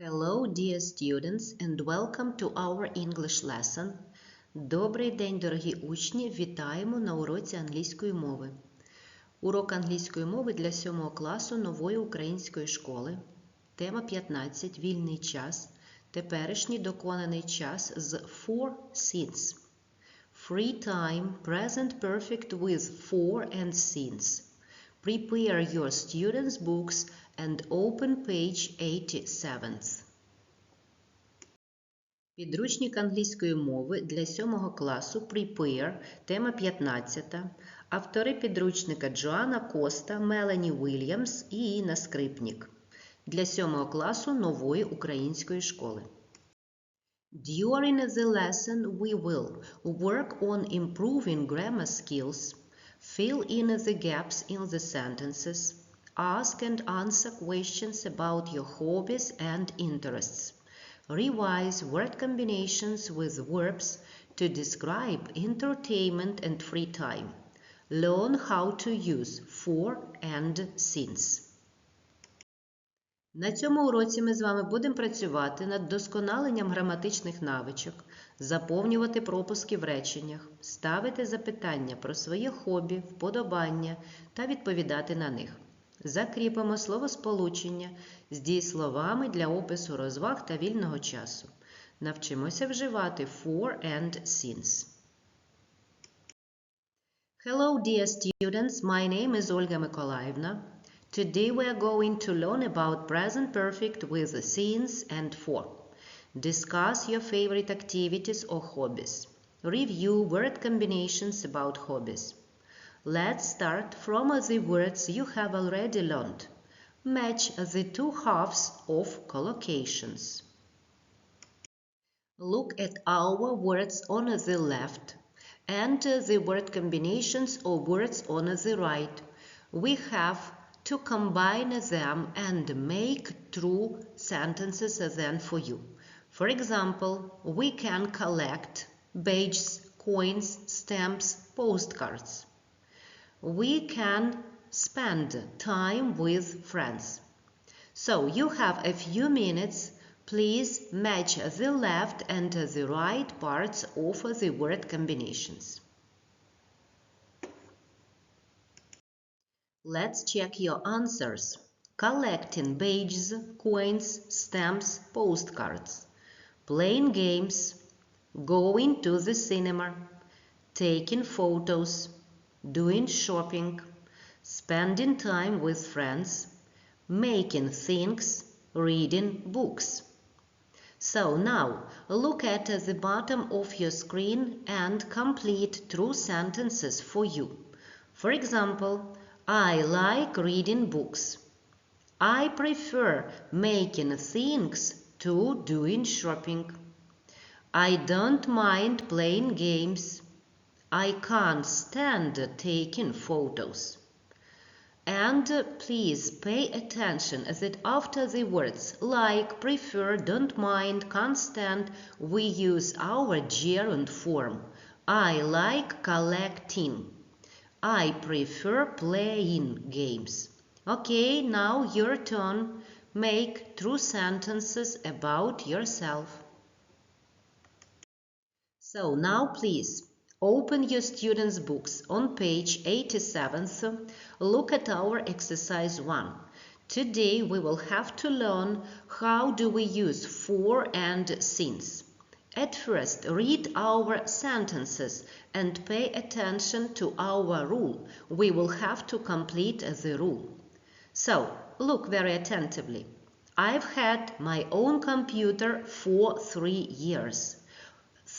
Hello, dear students, and welcome to our English lesson. Добрий день, дорогі учні! Вітаємо на уроці англійської мови. Урок англійської мови для 7 класу нової української школи. Тема 15. Вільний час. Теперішній доконаний час з for since. Free time, present perfect with for and since. Prepare your students' books and open page 87. Підручник англійської мови для 7 класу Prepare, тема 15. Автори підручника Джоанна Коста, Мелані Уільямс і Інна Скрипнік. Для 7 класу нової української школи. During the lesson we will work on improving grammar skills, fill in the gaps in the sentences, ask and answer questions about your hobbies and interests. Revise word combinations with verbs to describe entertainment and free time. Learn how to use for and since. На цьому уроці ми з вами будемо працювати над досконаленням граматичних навичок, заповнювати пропуски в реченнях, ставити запитання про своє хобі, вподобання та відповідати на них. Закріпимо словосполучення з дієсловами для опису розваг та вільного часу. Навчимося вживати for and since. Hello, dear students. My name is Olga Mykolaievna. Today we are going to learn about present perfect with since and for. Discuss your favorite activities or hobbies. Review word combinations about hobbies. Let's start from the words you have already learned. Match the two halves of collocations. Look at our words on the left and the word combinations or words on the right. We have to combine them and make true sentences then for you. For example, we can collect badges, coins, stamps, postcards. We can spend time with friends. So you have a few minutes. Please match the left and the right parts of the word combinations. Let's check your answers. Collecting badges, coins, stamps, postcards. Playing games. Going to the cinema. Taking photos. Doing shopping. Spending time with friends. Making things. Reading books. So now look at the bottom of your screen and complete true sentences for you. For example, I like reading books. I prefer making things to doing shopping. I don't mind playing games. I can't stand taking photos. And please pay attention that after the words like, prefer, don't mind, can't stand, we use our gerund form. I like collecting. I prefer playing games. Okay, now your turn. Make true sentences about yourself. So now please open your students' books on page 87. Look at our exercise 1. Today we will have to learn how do we use for and since. At first, read our sentences and pay attention to our rule. We will have to complete the rule. So, look very attentively. I've had my own computer for three years.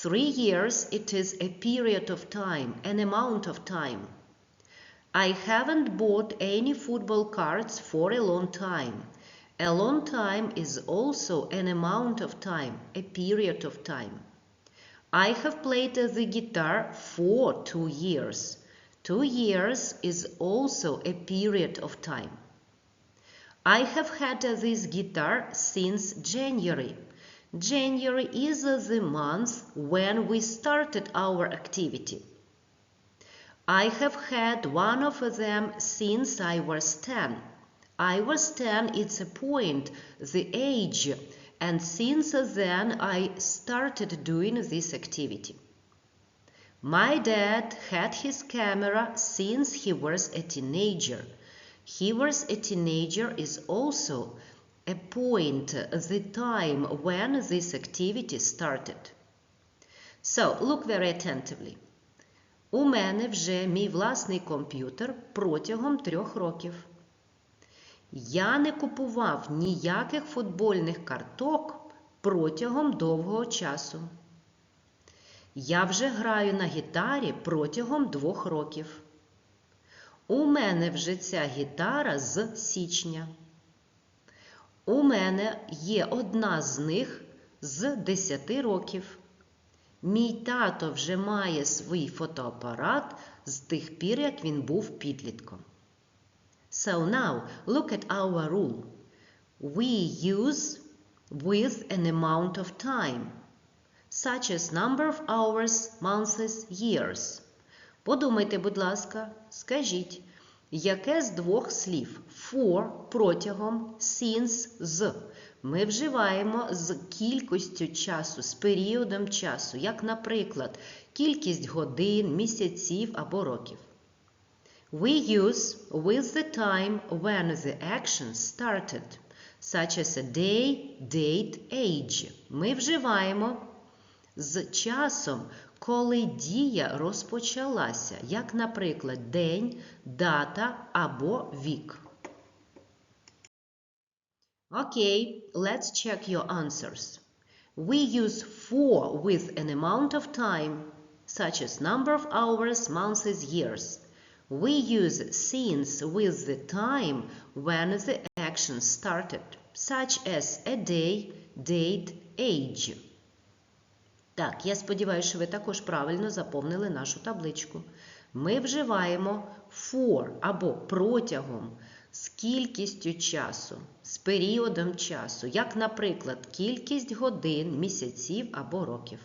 Three years, it is a period of time, an amount of time. I haven't bought any football cards for a long time. A long time is also an amount of time, a period of time. I have played the guitar for two years. Two years is also a period of time. I have had this guitar since January. January is the month when we started our activity. I have had one of them since I was 10. I was 10, it's a point, the age and since then I started doing this activity. My dad had his camera since he was a teenager. He was a teenager is also a point, the time when this activity started. So, look very attentively. У мене вже мій власний комп'ютер протягом трьох років. Я не купував ніяких футбольних карток протягом довгого часу. Я вже граю на гітарі протягом двох років. У мене вже ця гітара з січня. У мене є одна з них з 10 років. Мій тато вже має свій фотоапарат з тих пір, як він був підлітком. So now look at our rule. We use with an amount of time, such as number of hours, months, years. Подумайте, будь ласка, скажіть, яке з двох слів for протягом, since з ми вживаємо з кількістю часу, з періодом часу, як, наприклад, кількість годин, місяців або років. We use with the time when the action started, such as a day, date, age. Ми вживаємо з часом, коли дія розпочалася, як, наприклад, день, дата або вік. Okay, let's check your answers. We use for with an amount of time, such as number of hours, months, years. We use since with the time when the action started, such as a day, date, age. Так, я сподіваюся, що ви також правильно заповнили нашу табличку. Ми вживаємо for або протягом з кількістю часу, з періодом часу, як, наприклад, кількість годин, місяців або років.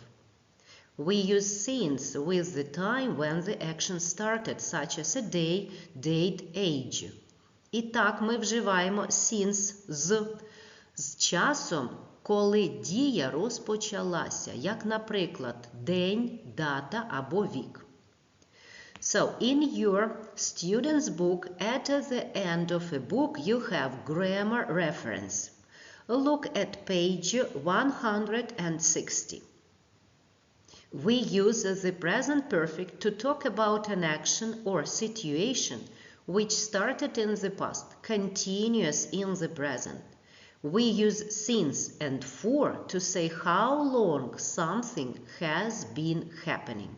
We use since with the time when the action started, such as a day, date, age. І так ми вживаємо since з, з часом, коли дія розпочалася, як, наприклад, день, дата або вік. So, in your student's book, at the end of a book, you have grammar reference. Look at page 160. We use the present perfect to talk about an action or situation which started in the past, continuous in the present. We use since and for to say how long something has been happening.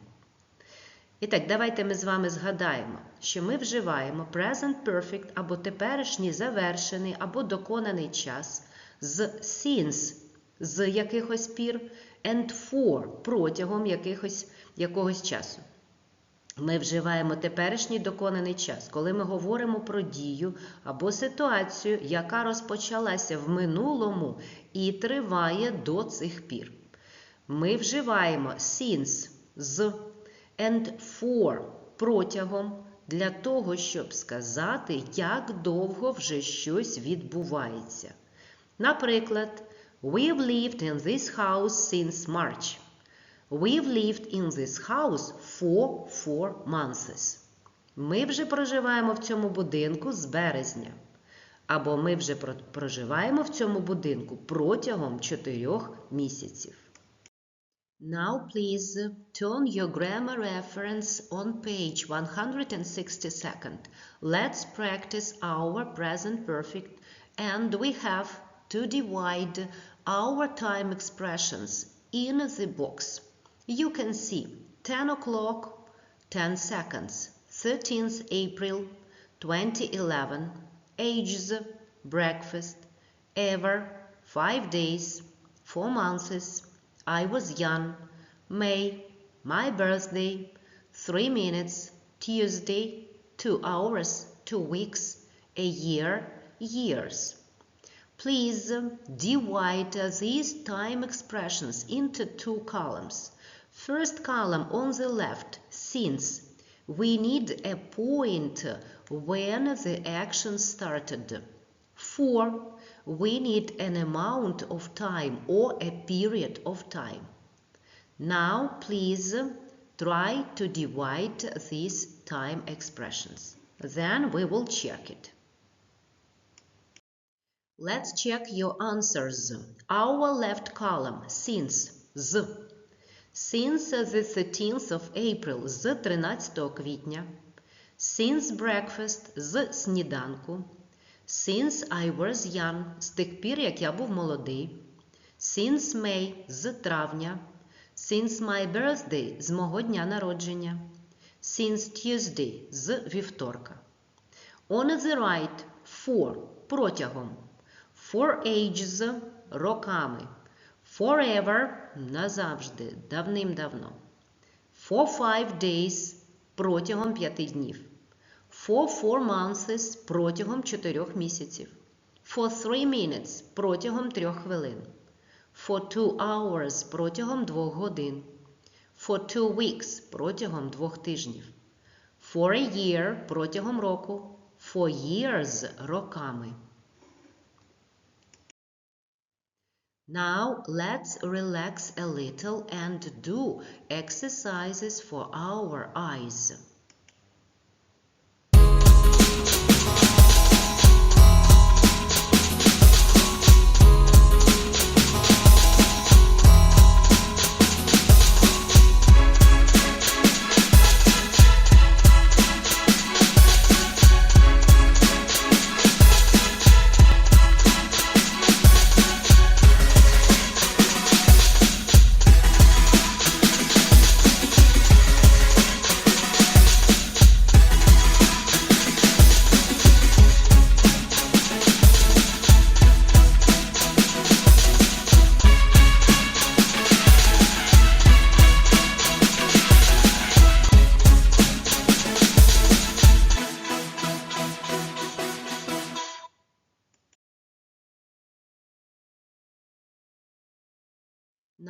І так, давайте ми з вами згадаємо, що ми вживаємо present perfect або теперішній завершений або доконаний час з since з якихось пір and for протягом якихось, якогось часу. Ми вживаємо теперішній доконаний час, коли ми говоримо про дію або ситуацію, яка розпочалася в минулому і триває до цих пір. Ми вживаємо since з and for протягом для того, щоб сказати, як довго вже щось відбувається. Наприклад, We've lived in this house since March. We've lived in this house for four months. Ми вже проживаємо в цьому будинку з березня. Або ми вже проживаємо в цьому будинку протягом чотирьох місяців. Now please turn your grammar reference on page 162nd. Let's practice our present perfect and we have to divide our time expressions in the box. You can see 10 o'clock, 10 seconds, 13th April 2011, ages, breakfast, ever, 5 days, 4 months, I was young, May, my birthday, 3 minutes, Tuesday, 2 hours, 2 weeks, a year, years. Please divide these time expressions into two columns. First column on the left, since. We need a point when the action started. For, we need an amount of time or a period of time. Now, please try to divide these time expressions. Then we will check it. Let's check your answers. Our left column since з. Since the 13th of April з 13 квітня. Since breakfast з сніданку. Since I was young з тих пір, як я був молодий. Since May з травня. Since my birthday з мого дня народження. Since Tuesday з вівторка. On the right for протягом. For ages роками. Forever назавжди, давним-давно. For five days протягом п'яти днів. For four months протягом чотирьох місяців. For three minutes протягом трьох хвилин. For two hours протягом двох годин. For two weeks протягом двох тижнів. For a year протягом року. For years роками. Now let's relax a little and do exercises for our eyes.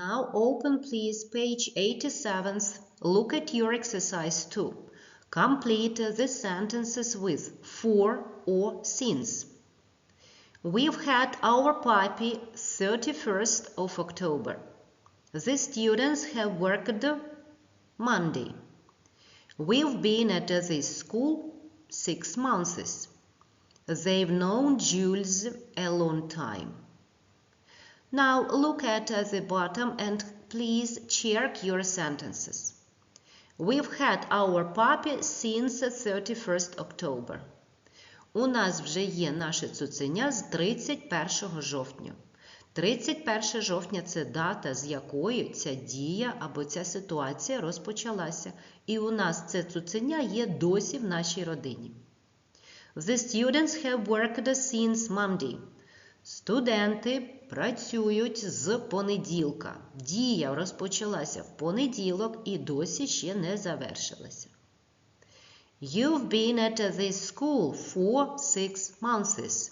Now open please page 87th. Look at your exercise 2. Complete the sentences with for or since. We've had our puppy 31st of October. The students have worked Monday. We've been at this school six months. They've known Jules a long time. Now look at the bottom and please check your sentences. We've had our puppy since 31st October. У нас вже є наше цуценя з 31 жовтня. 31 жовтня це дата, з якої ця дія або ця ситуація розпочалася. І у нас це цуценя є досі в нашій родині. The students have worked since Monday. Студенти працюють з понеділка. Дія розпочалася в понеділок і досі ще не завершилася. You've been at this school for six months.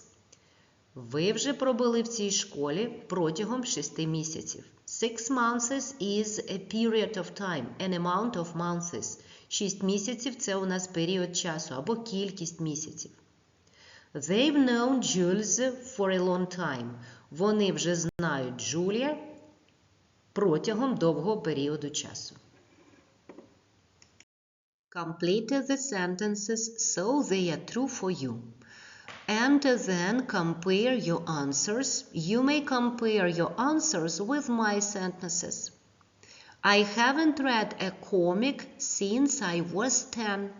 Ви вже пробули в цій школі протягом шести місяців. Six months is a period of time, an amount of months. Шість місяців це у нас період часу або кількість місяців. They've known Jules for a long time. Вони вже знають Джулія протягом довгого періоду часу. Complete the sentences so they are true for you. And then compare your answers. You may compare your answers with my sentences. I haven't read a comic since I was 10.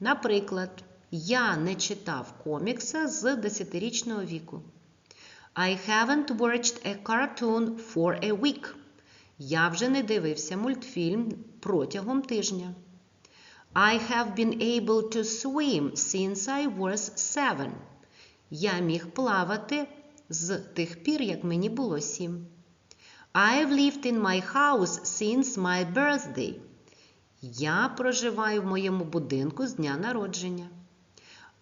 Наприклад, я не читав комікса з 10-річного віку. I haven't watched a cartoon for a week. Я вже не дивився мультфільм протягом тижня. I have been able to swim since I was seven. Я міг плавати з тих пір, як мені було сім. I've lived in my house since my birthday. Я проживаю в моєму будинку з дня народження.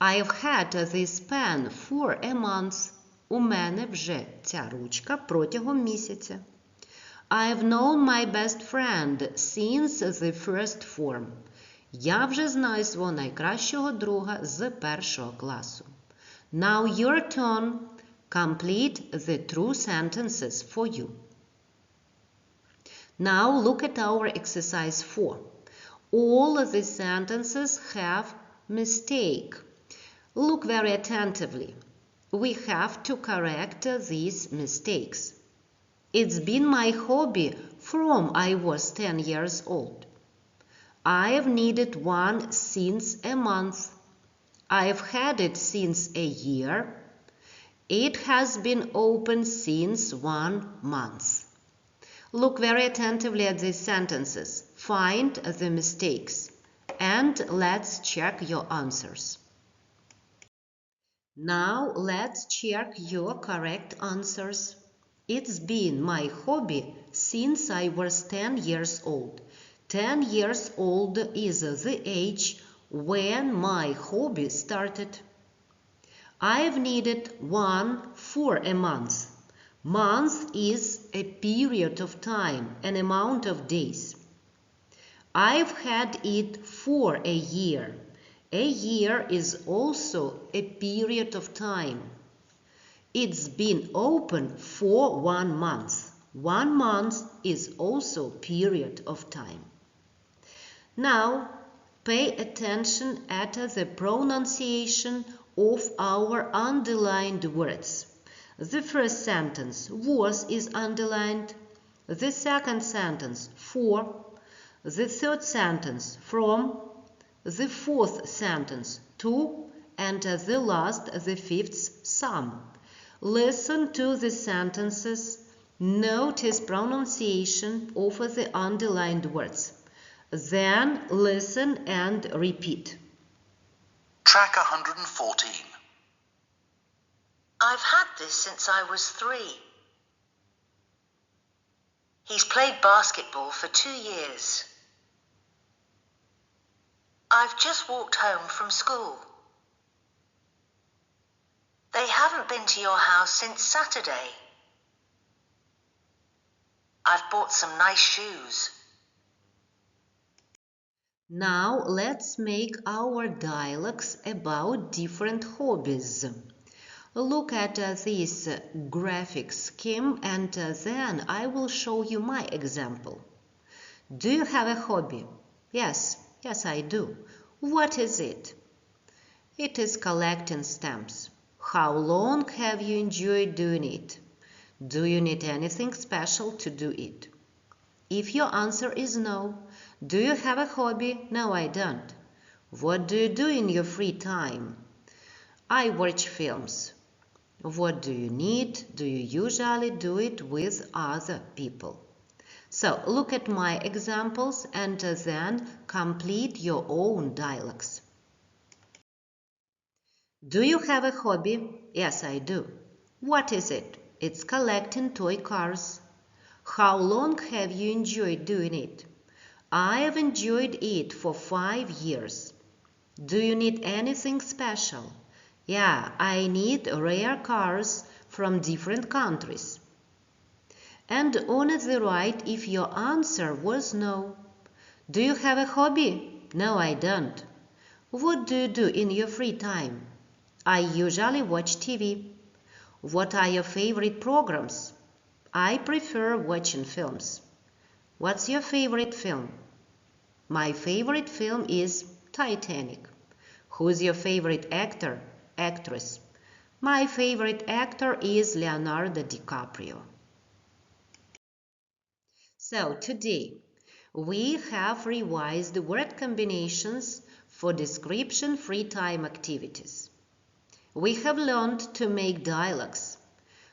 I've had this pen for a month. У мене вже ця ручка протягом місяця. I've known my best friend since the first form. Я вже знаю свого найкращого друга з першого класу. Now your turn. Complete the true sentences for you. Now look at our exercise 4. All of the sentences have mistake. Look very attentively. We have to correct these mistakes. It's been my hobby from I was 10 years old. I've needed one since a month. I've had it since a year. It has been open since one month. Look very attentively at these sentences. Find the mistakes. And let's check your answers. Now let's check your correct answers. It's been my hobby since I was 10 years old. 10 years old is the age when my hobby started. I've needed one for a month. Month is a period of time, an amount of days. I've had it for a year. A year is also a period of time. It's been open for one month. One month is also period of time. Now, pay attention at the pronunciation of our underlined words. The first sentence was is underlined, the second sentence for, the third sentence from, the fourth sentence two, and the last, the fifth, some. Listen to the sentences, notice pronunciation of the underlined words. Then listen and repeat. Track 114. I've had this since I was three. He's played basketball for two years. I've just walked home from school. They haven't been to your house since Saturday. I've bought some nice shoes. Now let's make our dialogues about different hobbies. Look at uh, this graphic scheme and uh, then I will show you my example. Do you have a hobby? Yes, yes I do. What is it? It is collecting stamps. How long have you enjoyed doing it? Do you need anything special to do it? If your answer is no, do you have a hobby? No, I don't. What do you do in your free time? I watch films. What do you need? Do you usually do it with other people? So look at my examples and uh, then complete your own dialogues. Do you have a hobby? Yes, I do. What is it? It's collecting toy cars. How long have you enjoyed doing it? I have enjoyed it for five years. Do you need anything special? Yeah, I need rare cars from different countries. And on the right if your answer was no. Do you have a hobby? No, I don't. What do you do in your free time? I usually watch TV. What are your favorite programs? I prefer watching films. What's your favorite film? My favorite film is Titanic. Who's your favorite actor? actress. My favorite actor is Leonardo DiCaprio. So today we have revised the word combinations for description free time activities. We have learned to make dialogues.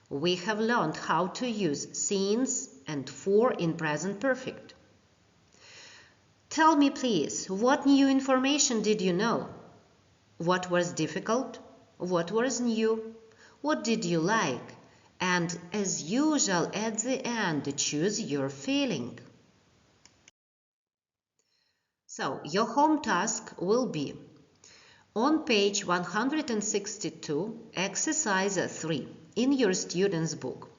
We have learned how to use since and for in present perfect. Tell me please, what new information did you know? What was difficult? What was new? What did you like? And as usual at the end choose your feeling. So your home task will be on page 162 exercise 3 in your student's book.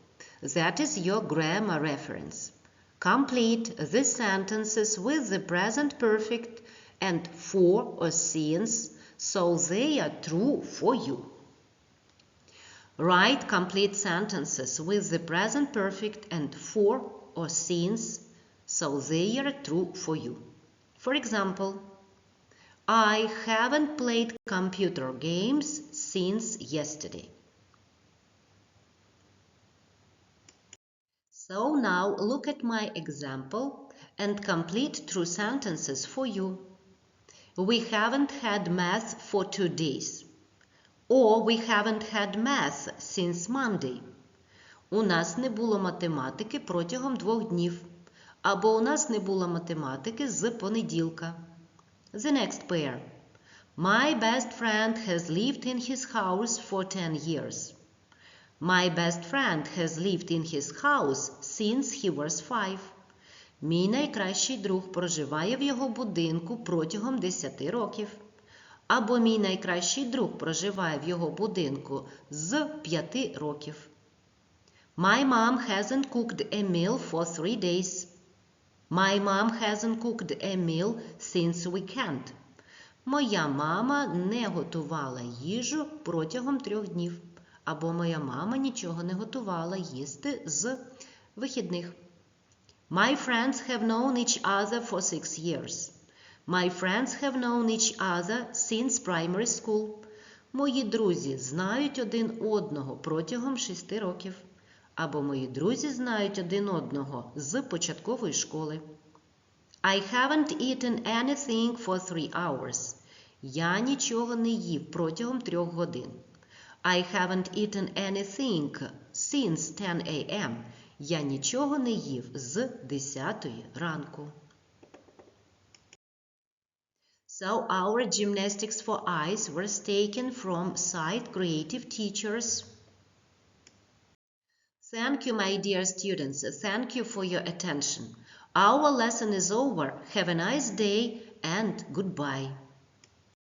That is your grammar reference. Complete the sentences with the present perfect and for or since so they are true for you. Write complete sentences with the present perfect and for or since so they are true for you. For example, I haven't played computer games since yesterday. So now look at my example and complete true sentences for you. We haven't had math for two days. Or we haven't had math since Monday. У нас не було математики протягом двох днів. Або у нас не було математики з понеділка. The next pair. My best friend has lived in his house for 10 years. My best friend has lived in his house since he was five. Мій найкращий друг проживає в його будинку протягом 10 років. Або мій найкращий друг проживає в його будинку з 5 років. My mom hasn't cooked a meal for three days. My mom hasn't cooked a meal since weekend. Моя мама не готувала їжу протягом трьох днів. Або моя мама нічого не готувала їсти з вихідних. My friends have known each other for six years. My friends have known each other since primary school. Мої друзі знають один одного протягом шести років. Або мої друзі знають один одного з початкової школи. I haven't eaten anything for three hours. Я нічого не їв протягом трьох годин. I haven't eaten anything since 10 a.m. Я нічого не їв з 10 ранку. So our gymnastics for eyes was taken from site creative teachers. Thank you, my dear students. Thank you for your attention. Our lesson is over. Have a nice day and goodbye.